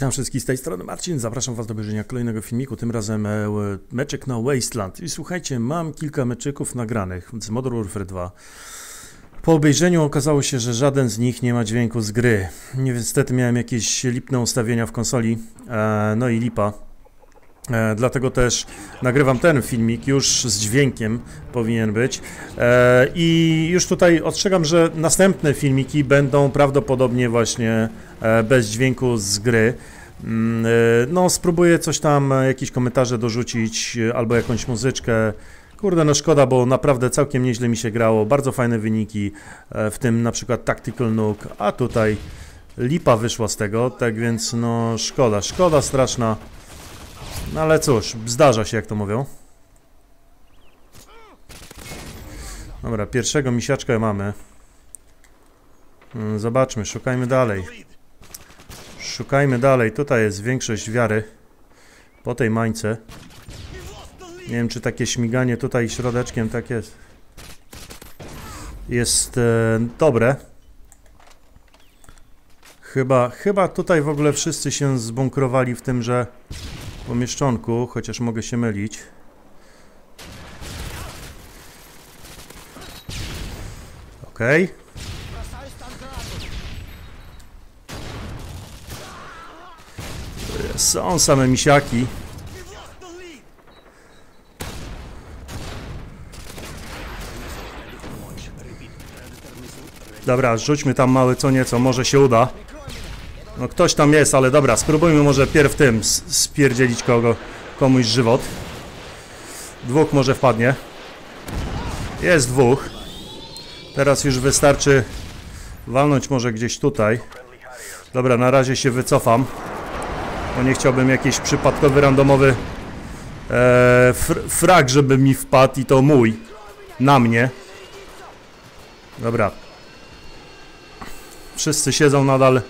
Witam wszystkich z tej strony Marcin, zapraszam Was do obejrzenia kolejnego filmiku, tym razem e, meczek na Wasteland. I słuchajcie, mam kilka meczyków nagranych z Modern Warfare 2. Po obejrzeniu okazało się, że żaden z nich nie ma dźwięku z gry. Niestety miałem jakieś lipne ustawienia w konsoli, e, no i lipa. E, dlatego też nagrywam ten filmik, już z dźwiękiem powinien być. E, I już tutaj ostrzegam, że następne filmiki będą prawdopodobnie właśnie e, bez dźwięku z gry. Mm, No, spróbuję coś tam, jakieś komentarze dorzucić, albo jakąś muzyczkę. Kurde, no szkoda, bo naprawdę całkiem nieźle mi się grało. Bardzo fajne wyniki, w tym na przykład Tactical Nuke, a tutaj lipa wyszła z tego, tak więc no szkoda, szkoda straszna. No ale cóż, zdarza się jak to mówią. Dobra, pierwszego misiaczka mamy. Mm, Zobaczmy, szukajmy dalej. Szukajmy dalej, tutaj jest większość wiary. Po tej mańce. Nie wiem, czy takie śmiganie tutaj środeczkiem tak jest. Jest e, dobre. Chyba, chyba tutaj w ogóle wszyscy się zbunkrowali w tym, że pomieszczonku, chociaż mogę się mylić. Okej. Są same misiaki. Dobra, rzućmy tam mały co nieco, może się uda. No ktoś tam jest, ale dobra, spróbujmy może pierw tym spierdzielić kogo, komuś żywot. Dwóch może wpadnie. Jest dwóch. Teraz już wystarczy walnąć może gdzieś tutaj. Dobra, na razie się wycofam. Bo nie chciałbym jakiś przypadkowy, randomowy e, fr frag, żeby mi wpadł i to mój. Na mnie. Dobra. Wszyscy siedzą nadal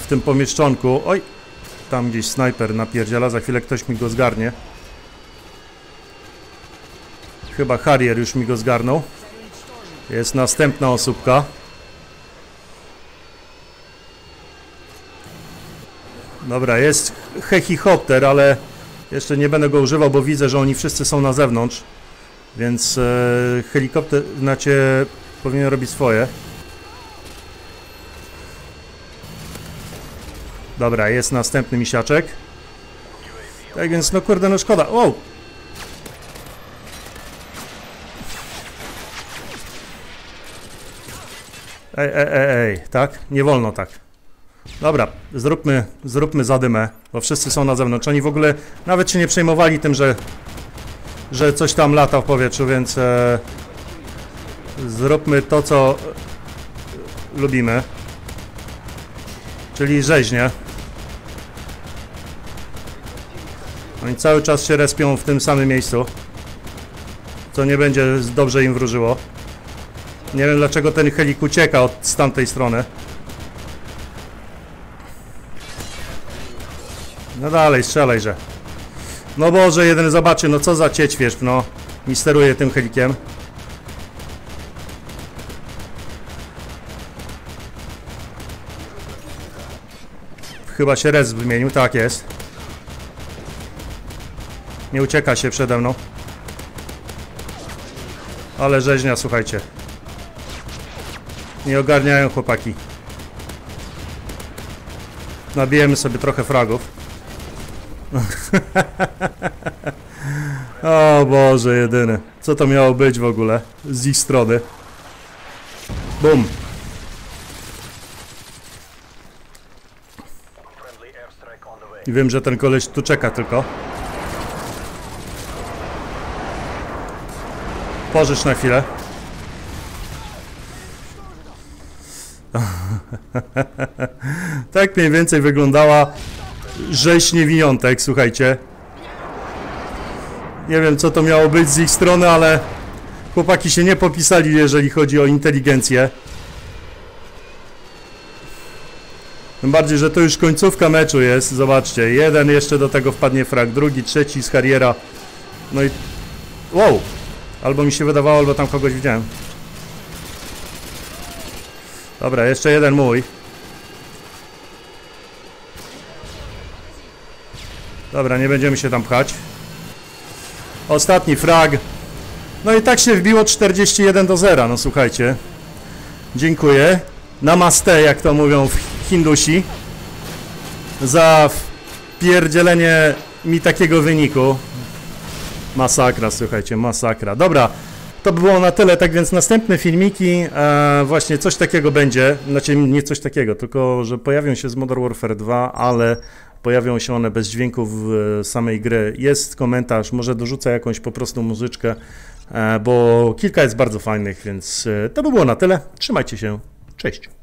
w tym pomieszczonku. Oj, tam gdzieś snajper napierdziela, za chwilę ktoś mi go zgarnie. Chyba Harrier już mi go zgarnął. Jest następna osóbka. Dobra, jest hechihopter, ale jeszcze nie będę go używał, bo widzę, że oni wszyscy są na zewnątrz. Więc e, helikopter, znacie, powinien robić swoje. Dobra, jest następny misiaczek. Tak więc, no kurde, no szkoda. O! Ej, ej, ej, ej, tak? Nie wolno tak. Dobra, zróbmy, zróbmy zadymę, bo wszyscy są na zewnątrz. Oni w ogóle nawet się nie przejmowali tym, że, że coś tam lata w powietrzu, więc e, zróbmy to, co lubimy. Czyli rzeźnie. Oni cały czas się respią w tym samym miejscu. Co nie będzie dobrze im wróżyło. Nie wiem dlaczego ten helik ucieka od z tamtej strony. No dalej, strzelajże. No Boże, jeden zobaczy, no co za cieć, no. Mi steruje tym helikiem. Chyba się res wymienił, tak jest. Nie ucieka się przede mną. Ale rzeźnia, słuchajcie. Nie ogarniają chłopaki. Nabijemy sobie trochę fragów. o Boże, jedyny. Co to miało być w ogóle z ich strony? Bum. I wiem, że ten koleś tu czeka tylko. Pożycz na chwilę. tak mniej więcej wyglądała rzeź niewiniątek, słuchajcie. Nie wiem, co to miało być z ich strony, ale chłopaki się nie popisali, jeżeli chodzi o inteligencję. Tym bardziej, że to już końcówka meczu jest. Zobaczcie, jeden jeszcze do tego wpadnie frag, drugi, trzeci z Harriera. No i... Wow! Albo mi się wydawało, albo tam kogoś widziałem. Dobra, jeszcze jeden mój. Dobra, nie będziemy się tam pchać. Ostatni frag. No i tak się wbiło 41 do 0, no słuchajcie. Dziękuję. Namaste, jak to mówią w Hindusi. Za pierdzielenie mi takiego wyniku. Masakra, słuchajcie, masakra. Dobra, to by było na tyle, tak więc następne filmiki, e, właśnie coś takiego będzie, znaczy nie coś takiego, tylko że pojawią się z Modern Warfare 2, ale pojawią się one bez dźwięków samej gry. Jest komentarz, może dorzucę jakąś po prostu muzyczkę, e, bo kilka jest bardzo fajnych, więc e, to by było na tyle. Trzymajcie się, cześć.